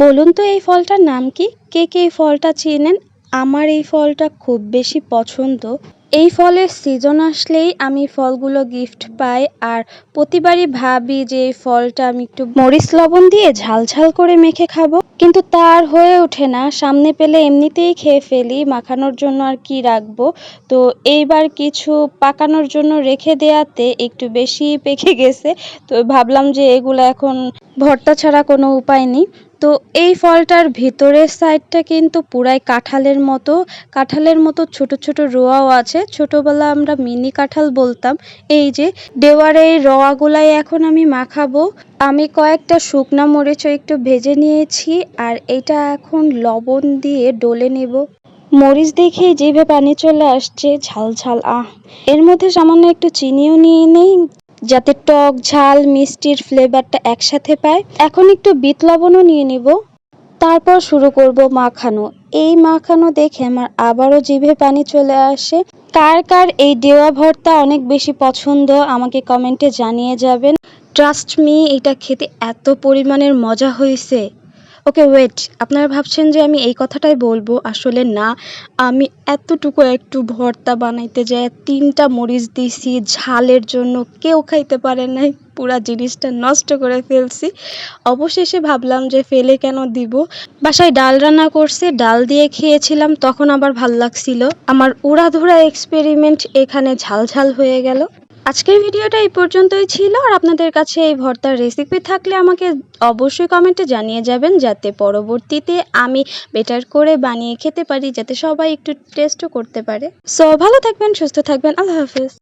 বলুন তো এই ফলটার নাম কি? কে কে এই ফলটা চেনেন? আমার এই ফলটা খুব বেশি পছন্দ। এই ফলের সিজন আসলেই আমি ফলগুলো গিফট পাই আর প্রতিবারই ভাবি যে এই ফলটা আমি একটু মরিচ লবণ দিয়ে ঝাল ঝাল করে মেখে খাব। কিন্তু তার হয়ে ওঠে না। সামনে পেলে এমনিতেই খেয়ে ফেলি। মাখানোর জন্য আর কি রাখব? তো এইবার কিছু পাকানোর জন্য রেখে দেয়াতে একটু বেশি পেকে গেছে। তো ভাবলাম যে এগুলো এখন ভর্তা ছাড়া কোনো উপায় নেই। তো এই ফলটার ভিতরের সাইডটা কিন্তু পুরাই কাঁঠালের মতো কাঁঠালের মতো ছোট ছোট রোয়াও আছে। ছোটবেলা আমরা মিনি কাঁঠাল বলতাম, এই যে দেওয়ার এই রোয়াগুলাই এখন আমি মাখাবো। আমি কয়েকটা শুকনা মরিচও একটু ভেজে নিয়েছি আর এটা এখন লবণ দিয়ে ডলে নেব। মরিচ দেখেই জিভে পানি চলে আসছে, ঝাল ঝাল, আহ। এর মধ্যে সামান্য একটু চিনিও নিয়ে নেই। যাতে টক, ঝাল, মিষ্টির ফ্লেভারটা একসাথে পায় এখন একটু বিট লবণও নিয়ে নিব। তারপর শুরু করব মাখানো। এই মাখানো দেখে আমার আবারও জিভে পানি চলে আসে। কার কার এই দেওয়া ভর্তা অনেক বেশি পছন্দ, আমাকে কমেন্টে জানিয়ে যাবেন। ট্রাস্ট মি এটা খেতে এত পরিমাণের মজা হয়েছে। ওকে ওয়েট আপনারা ভাবছেন যে আমি এই কথাটাই বলব? আসলে না। আমি এতটুকু একটু ভর্তা বানাইতে যাই, তিনটা মরিচ দিছি, ঝালের জন্য কেউ খাইতে পারে নাই, পুরা জিনিসটা নষ্ট করে ফেলছি। অবশেষে ভাবলাম যে ফেলে কেন দিব? বাসায় ডাল রান্না করছে, ডাল দিয়ে খেয়েছিলাম, তখন আবার ভালো লাগছিল। আমার উড়াধুরা এক্সপেরিমেন্ট এখানে ঝাল ঝাল হয়ে গেল। আজকের ভিডিওটা এই পর্যন্তই ছিল, আর আপনাদের কাছে এই ভর্তার রেসিপি থাকলে আমাকে অবশ্যই কমেন্টে জানিয়ে যাবেন, যাতে পরবর্তীতে আমি বেটার করে বানিয়ে খেতে পারি, যাতে সবাই একটু টেস্টও করতে পারে। সো ভালো থাকবেন, সুস্থ থাকবেন, আল্লাহ হাফিজ।